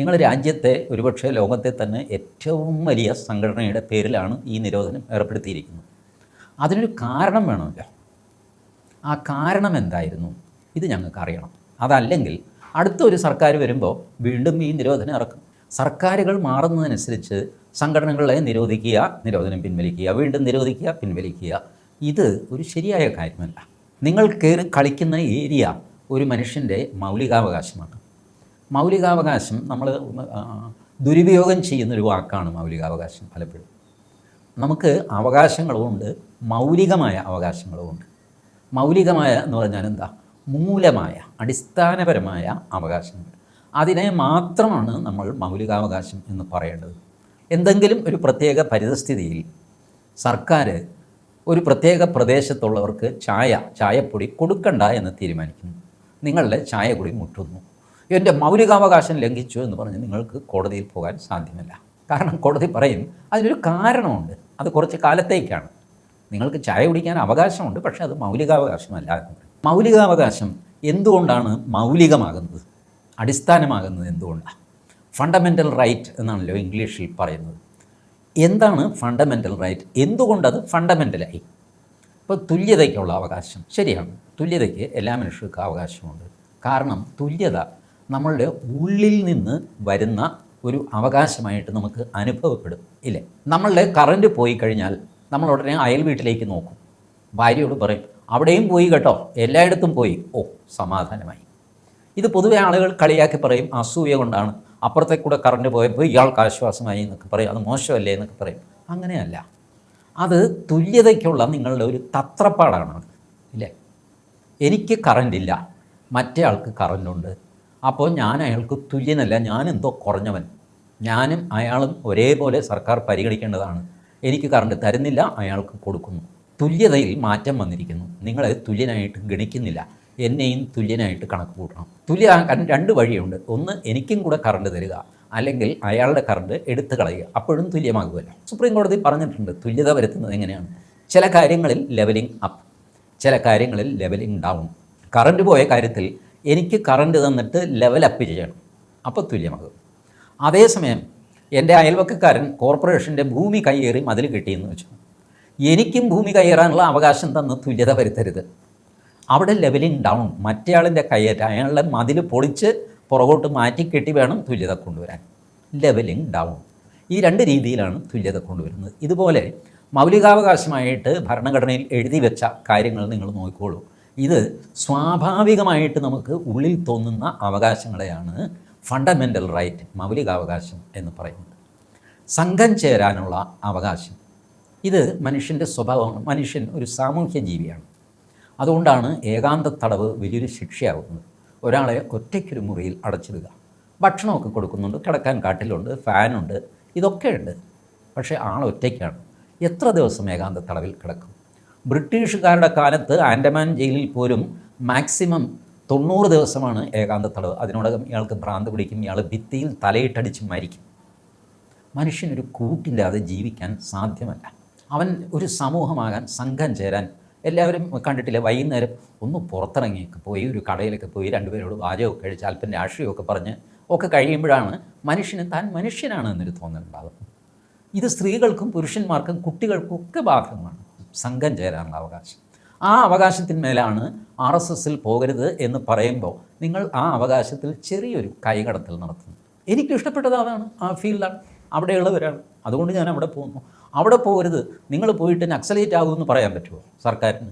നിങ്ങൾ രാജ്യത്തെ ഒരുപക്ഷെ ലോകത്തെ തന്നെ ഏറ്റവും വലിയ സംഘടനയുടെ പേരിലാണ് ഈ നിരോധനം ഏർപ്പെടുത്തിയിരിക്കുന്നത്. അതിനൊരു കാരണം വേണമല്ലോ. ആ കാരണം എന്തായിരുന്നു? ഇത് ഞങ്ങൾക്ക് അറിയണം. അതല്ലെങ്കിൽ അടുത്തൊരു സർക്കാർ വരുമ്പോൾ വീണ്ടും ഈ നിരോധനം ഇറക്കും. സർക്കാരുകൾ മാറുന്നതനുസരിച്ച് സംഘടനകളെ നിരോധിക്കുക നിരോധനം പിൻവലിക്കുക വീണ്ടും നിരോധിക്കുക പിൻവലിക്കുക. ഇത് ഒരു ശരിയായ കാര്യമല്ല. നിങ്ങൾ കയറി കളിക്കുന്ന ഏരിയ ഒരു മനുഷ്യന്റെ മൗലികാവകാശമാണ്. മൗലികാവകാശം നമ്മൾ ദുരുപയോഗം ചെയ്യുന്നൊരു വാക്കാണ് മൗലികാവകാശം പലപ്പോഴും. നമുക്ക് അവകാശങ്ങളുമുണ്ട് മൗലികമായ അവകാശങ്ങളുമുണ്ട് മൗലികമായ എന്ന് പറഞ്ഞാൽ എന്താ? മൂലമായ അടിസ്ഥാനപരമായ അവകാശങ്ങൾ. അതിനെ മാത്രമാണ് നമ്മൾ മൗലികാവകാശം എന്ന് പറയേണ്ടത്. എന്തെങ്കിലും ഒരു പ്രത്യേക പരിതസ്ഥിതിയിൽ സർക്കാർ ഒരു പ്രത്യേക പ്രദേശത്തുള്ളവർക്ക് ചായ ചായപ്പൊടി കൊടുക്കണ്ട എന്ന് തീരുമാനിക്കുന്നു. നിങ്ങളുടെ ചായപ്പൊടി മുട്ടുന്നു. എന്റെ മൗലികാവകാശം ലംഘിച്ചു എന്ന് പറഞ്ഞ് നിങ്ങൾക്ക് കോടതിയിൽ പോകാൻ സാധ്യമല്ല. കാരണം കോടതി പറയും അതിനൊരു കാരണമുണ്ട്. അത് കുറച്ച് കാലത്തേക്കാണ്. നിങ്ങൾക്ക് ചായ കുടിക്കാൻ അവകാശമുണ്ട് പക്ഷേ അത് മൗലികാവകാശമല്ല മൗലികാവകാശം എന്തുകൊണ്ടാണ് മൗലികമാകുന്നത്? അടിസ്ഥാനമാകുന്നത് എന്തുകൊണ്ടാണ് ഫണ്ടമെന്റൽ റൈറ്റ് എന്നാണല്ലോ ഇംഗ്ലീഷിൽ പറയുന്നത്. എന്താണ് ഫണ്ടമെന്റൽ റൈറ്റ് എന്തുകൊണ്ടത് ഫണ്ടമെന്റലായി ഇപ്പോൾ തുല്യതയ്ക്കുള്ള അവകാശം ശരിയാണ്. തുല്യതയ്ക്ക് എല്ലാ മനുഷ്യർക്കും അവകാശമുണ്ട്. കാരണം തുല്യത നമ്മളുടെ ഉള്ളിൽ നിന്ന് വരുന്ന ഒരു അവകാശമായിട്ട് നമുക്ക് അനുഭവപ്പെടും ഇല്ലേ? നമ്മളുടെ കറണ്ട് പോയി കഴിഞ്ഞാൽ നമ്മൾ ഉടനെ അയൽ വീട്ടിലേക്ക് നോക്കും. ഭാര്യയോട് പറയും അവിടെയും പോയി കേട്ടോ എല്ലായിടത്തും പോയി. ഓ സമാധാനമായി. ഇത് പൊതുവെ ആളുകൾ കളിയാക്കി പറയും അസൂയ കൊണ്ടാണ്. അപ്പുറത്തെ കൂടെ കറണ്ട് പോയപ്പോൾ ഇയാൾക്ക് ആശ്വാസമായി എന്നൊക്കെ പറയും അത് മോശമല്ലേ? എന്നൊക്കെ പറയും. അങ്ങനെയല്ല. അത് തുല്യതയ്ക്കുള്ള നിങ്ങളുടെ ഒരു തത്രപ്പാടാണ് ഇല്ലേ? എനിക്ക് കറണ്ടില്ല മറ്റേ ആൾക്ക് കറണ്ടുണ്ട് അപ്പോൾ ഞാൻ അയാൾക്ക് തുല്യനല്ല ഞാൻ എന്തോ കുറഞ്ഞവൻ. ഞാനും അയാളും ഒരേപോലെ സർക്കാർ പരിഗണിക്കേണ്ടതാണ്. എനിക്ക് കറണ്ട് തരുന്നില്ല അയാൾക്ക് കൊടുക്കുന്നു. തുല്യതയിൽ മാറ്റം വന്നിരിക്കുന്നു. നിങ്ങളെ തുല്യനായിട്ട് ഗണിക്കുന്നില്ല. എന്നെയും തുല്യനായിട്ട് കണക്ക് കൂട്ടണം. തുല്യ രണ്ട് വഴിയുണ്ട്. ഒന്ന് എനിക്കും കൂടെ കറണ്ട് തരിക. അല്ലെങ്കിൽ അയാളുടെ കറണ്ട് എടുത്തു കളയുക. അപ്പോഴും തുല്യമാകുമല്ലോ സുപ്രീം കോടതി പറഞ്ഞിട്ടുണ്ട് തുല്യത വരുത്തുന്നത് എങ്ങനെയാണ്? ചില കാര്യങ്ങളിൽ ലെവലിംഗ് അപ്പ് ചില കാര്യങ്ങളിൽ ലെവലിംഗ് ഡൗൺ കറണ്ട് പോയ കാര്യത്തിൽ എനിക്ക് കറണ്ട് തന്നിട്ട് ലെവൽ അപ്പ് ചെയ്യണം. അപ്പോൾ തുല്യമാകും. അതേസമയം എന്റെ അയൽവക്കക്കാരൻ കോർപ്പറേഷന്റെ ഭൂമി കയ്യേറി മതിൽ കിട്ടിയെന്ന് വെച്ചു. എനിക്കും ഭൂമി കയ്യേറാനുള്ള അവകാശം തന്ന് തുല്യത വരുത്തരുത്. അവിടെ ലെവലിംഗ് ഡൗൺ മറ്റേയാളിന്റെ കയ്യേറ്റം അയാളുടെ മതിൽ പൊളിച്ച് പുറകോട്ട് മാറ്റിക്കെട്ടി വേണം തുല്യത കൊണ്ടുവരാൻ. ലെവലിംഗ് ഡൗൺ ഈ രണ്ട് രീതിയിലാണ് തുല്യത കൊണ്ടുവരുന്നത്. ഇതുപോലെ മൗലികാവകാശമായിട്ട് ഭരണഘടനയിൽ എഴുതി വെച്ച കാര്യങ്ങൾ നിങ്ങൾ നോക്കിക്കോളൂ. ഇത് സ്വാഭാവികമായിട്ട് നമുക്ക് ഉള്ളിൽ തോന്നുന്ന അവകാശങ്ങളെയാണ് ഫണ്ടമെന്റൽ റൈറ്റ് മൗലികാവകാശം എന്ന് പറയുന്നത്. സംഘം ചേരാനുള്ള അവകാശം. ഇത് മനുഷ്യന്റെ സ്വഭാവമാണ്. മനുഷ്യൻ ഒരു സാമൂഹ്യ ജീവിയാണ്. അതുകൊണ്ടാണ് ഏകാന്ത തടവ് വലിയൊരു ശിക്ഷയാകുന്നത് ഒരാളെ ഒറ്റയ്ക്കൊരു മുറിയിൽ അടച്ചിടുക. ഭക്ഷണമൊക്കെ കൊടുക്കുന്നുണ്ട് കിടക്കാൻ കാട്ടിലുണ്ട് ഫാനുണ്ട് ഇതൊക്കെ ഉണ്ട് പക്ഷേ ആൾ ഒറ്റയ്ക്കാണ്. എത്ര ദിവസം ഏകാന്ത തടവിൽ കിടക്കും? ബ്രിട്ടീഷുകാരുടെ കാലത്ത് ആൻഡമാൻ ജയിലിൽ പോലും മാക്സിമം തൊണ്ണൂറ് ദിവസമാണ് ഏകാന്ത തടവ് അതിനോടകം ഇയാൾക്ക് ഭ്രാന്ത് പിടിക്കും ഇയാൾ ഭിത്തിയിൽ തലയിട്ടടിച്ച് മരിക്കും. മനുഷ്യനൊരു കൂട്ടില്ലാതെ ജീവിക്കാൻ സാധ്യമല്ല. അവൻ ഒരു സമൂഹമാകാൻ സംഘം ചേരാൻ എല്ലാവരും കണ്ടിട്ടില്ല? വൈകുന്നേരം ഒന്ന് പുറത്തിറങ്ങിയൊക്കെ പോയി ഒരു കടയിലൊക്കെ പോയി രണ്ടുപേരോട് വാചകമൊക്കെ കഴിച്ച് അല്പം രാഷ്ട്രീയമൊക്കെ പറഞ്ഞ് ഒക്കെ കഴിയുമ്പോഴാണ് മനുഷ്യന് താൻ മനുഷ്യനാണ് എന്നൊരു തോന്നലുണ്ടാകും ഇത് സ്ത്രീകൾക്കും പുരുഷന്മാർക്കും കുട്ടികൾക്കും ഒക്കെ ബാധകമാണ്. സംഘം ചേരാനുള്ള അവകാശം. ആ അവകാശത്തിന്മേലാണ് ആർ എസ് എസിൽ പോകരുത് എന്ന് പറയുമ്പോൾ നിങ്ങൾ ആ അവകാശത്തിൽ ചെറിയൊരു കൈകടത്തൽ നടത്തുന്നു. എനിക്ക് ഇഷ്ടപ്പെട്ടത് അതാണ് ആ ഫീൽഡാണ്. അവിടെയുള്ളവരാണ്. അതുകൊണ്ട് ഞാൻ അവിടെ പോകുന്നു. അവിടെ പോകരുത്. നിങ്ങൾ പോയിട്ട് നക്സലേറ്റ് ആകുമെന്ന് പറയാൻ പറ്റുമോ സർക്കാരിന്?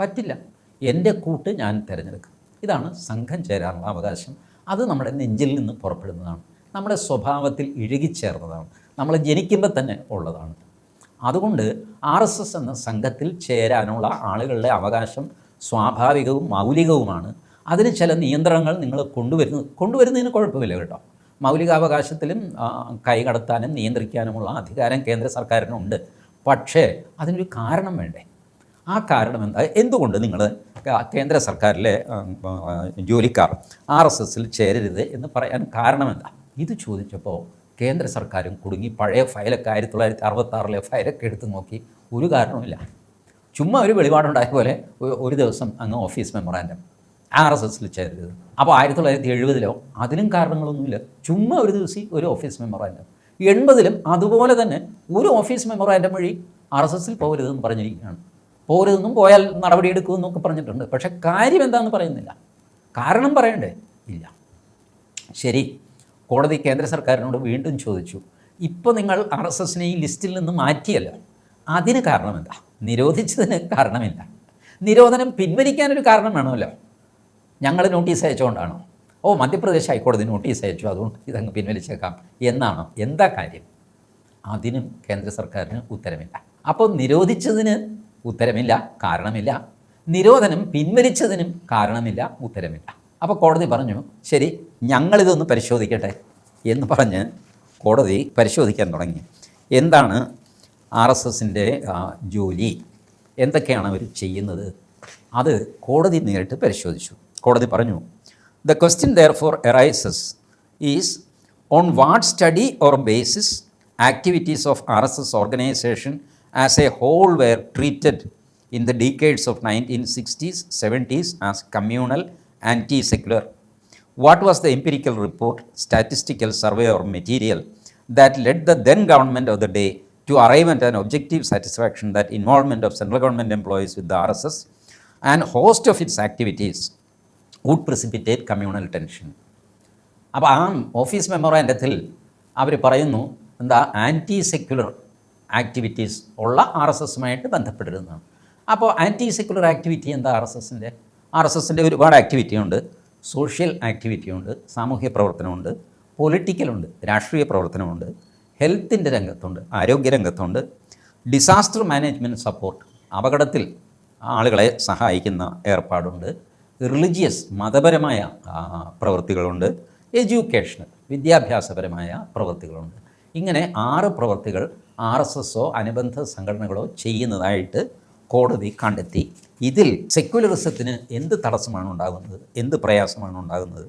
പറ്റില്ല. എന്റെ കൂട്ട് ഞാൻ തിരഞ്ഞെടുക്കും. ഇതാണ് സംഘം ചേരാനുള്ള അവകാശം. അത് നമ്മുടെ നെഞ്ചിൽ നിന്ന് പുറപ്പെടുന്നതാണ്. നമ്മുടെ സ്വഭാവത്തിൽ ഇഴുകിച്ചേർന്നതാണ്. നമ്മൾ ജനിക്കുമ്പോൾ തന്നെ ഉള്ളതാണ്. അതുകൊണ്ട് ആർ എസ് എസ് എന്ന സംഘത്തിൽ ചേരാനുള്ള ആളുകളുടെ അവകാശം സ്വാഭാവികവും മൗലികവുമാണ്. അതിന് ചില നിയന്ത്രണങ്ങൾ നിങ്ങൾ കൊണ്ടുവരുന്നത് കൊണ്ടുവരുന്നതിന് കുഴപ്പമില്ല കേട്ടോ. മൗലികാവകാശത്തിലും കൈകടത്താനും നിയന്ത്രിക്കാനുമുള്ള അധികാരം കേന്ദ്ര സർക്കാരിനുണ്ട്. പക്ഷേ അതിനൊരു കാരണം വേണ്ടേ? ആ കാരണം എന്താ? എന്തുകൊണ്ട് നിങ്ങൾ കേന്ദ്ര സർക്കാരിലെ ജോലിക്കാർ ആർ എസ് എസിൽ ചേരരുത് എന്ന് പറയാൻ കാരണമെന്താ ഇത് ചോദിച്ചപ്പോൾ കേന്ദ്ര സർക്കാരും കുടുങ്ങി പഴയ ഫയലൊക്കെ ആയിരത്തി തൊള്ളായിരത്തി അറുപത്താറിലെ ഫയലൊക്കെ എടുത്ത് നോക്കി ഒരു കാരണവുമില്ല. ചുമ്മാ ഒരു വെളിപാടുണ്ടായ പോലെ ഒരു ദിവസം അങ്ങ് ഓഫീസ് മെമ്മറാൻഡം. ആർ എസ് എസിൽ ചേരരുത്. അപ്പോൾ ആയിരത്തി തൊള്ളായിരത്തി എഴുപതിലോ അതിനും കാരണങ്ങളൊന്നുമില്ല. ചുമ്മാ ഒരു ദിവസം ഒരു ഓഫീസ് മെമ്മറാൻഡം. എൺപതിലും അതുപോലെ തന്നെ ഒരു ഓഫീസ് മെമ്മറാൻഡം വഴി ആർ എസ് എസിൽ പോകരുതെന്ന് പറഞ്ഞിരിക്കുകയാണ്. പോകരുതെന്നും പോയാൽ നടപടിയെടുക്കുമെന്നൊക്കെ പറഞ്ഞിട്ടുണ്ട്. പക്ഷേ കാര്യം എന്താണെന്ന് പറയുന്നില്ല. കാരണം പറയണ്ടേ? ഇല്ല. ശരി. കോടതി കേന്ദ്ര സർക്കാരിനോട് വീണ്ടും ചോദിച്ചു ഇപ്പോൾ നിങ്ങൾ ആർ എസ് എസിനെ ഈ ലിസ്റ്റിൽ നിന്ന് മാറ്റിയല്ലോ അതിന് കാരണം എന്താ നിരോധിച്ചതിന് കാരണമില്ല. നിരോധനം പിൻവലിക്കാനൊരു കാരണം വേണമല്ലോ. ഞങ്ങൾ നോട്ടീസ് അയച്ചുകൊണ്ടാണോ ഓ മധ്യപ്രദേശ് ഹൈക്കോടതി നോട്ടീസ് അയച്ചു അതുകൊണ്ട് ഇതങ്ങ് പിൻവലിച്ചേക്കാം. എന്നാണോ? എന്താ കാര്യം? അതിനും കേന്ദ്ര സർക്കാരിന് ഉത്തരമില്ല. അപ്പോൾ നിരോധിച്ചതിന് ഉത്തരമില്ല കാരണമില്ല. നിരോധനം പിൻവലിച്ചതിനും കാരണമില്ല ഉത്തരമില്ല. അപ്പോൾ കോടതി പറഞ്ഞു ശരി ഞങ്ങളിതൊന്ന് പരിശോധിക്കട്ടെ എന്ന് പറഞ്ഞ് കോടതി പരിശോധിക്കാൻ തുടങ്ങി. എന്താണ് ആർ എസ് എസിന്റെ ജോലി? എന്തൊക്കെയാണ് അവർ ചെയ്യുന്നത്? അത് കോടതി നേരിട്ട് പരിശോധിച്ചു. കോടതി പറഞ്ഞു the question therefore arises is on what study or basis activities of RSS organization as a whole were treated in the decades of 1960s, 70s as communal, anti-secular? What was the empirical report, statistical survey or material that led the then government of the day to arrive at an objective satisfaction that involvement of central government employees with the RSS and host of its activities would precipitate communal tension? അപ്പോൾ ആ office മെമ്മോറാൻഡത്തിൽ അവർ പറയുന്നു എന്താ anti secular activities ഉള്ള R S എസുമായിട്ട് ബന്ധപ്പെട്ടിരുന്നതാണ് അപ്പോൾ anti secular activity എന്താ ആർ എസ് എസിന്റെ ആർ എസ് എസിന്റെ ഒരുപാട് ആക്ടിവിറ്റി ഉണ്ട് സോഷ്യൽ ആക്ടിവിറ്റി ഉണ്ട് സാമൂഹ്യ പ്രവർത്തനമുണ്ട് പൊളിറ്റിക്കലുണ്ട് രാഷ്ട്രീയ പ്രവർത്തനമുണ്ട് ഹെൽത്തിന്റെ രംഗത്തുണ്ട് ആരോഗ്യ രംഗത്തുണ്ട് ഡിസാസ്റ്റർ മാനേജ്മെന്റ് സപ്പോർട്ട് അപകടത്തിൽ ആളുകളെ സഹായിക്കുന്ന ഏർപ്പാടുണ്ട് റിലിജിയസ് മതപരമായ പ്രവൃത്തികളുണ്ട് എഡ്യൂക്കേഷണൽ വിദ്യാഭ്യാസപരമായ പ്രവൃത്തികളുണ്ട്. ഇങ്ങനെ ആറ് പ്രവൃത്തികൾ ആർ എസ് എസോ അനുബന്ധ സംഘടനകളോ ചെയ്യുന്നതായിട്ട് കോടതി കണ്ടെത്തി ഇതിൽ സെക്യുലറിസത്തിന് എന്ത് തടസ്സമാണ് ഉണ്ടാകുന്നത് എന്ത് പ്രയാസമാണ് ഉണ്ടാകുന്നത്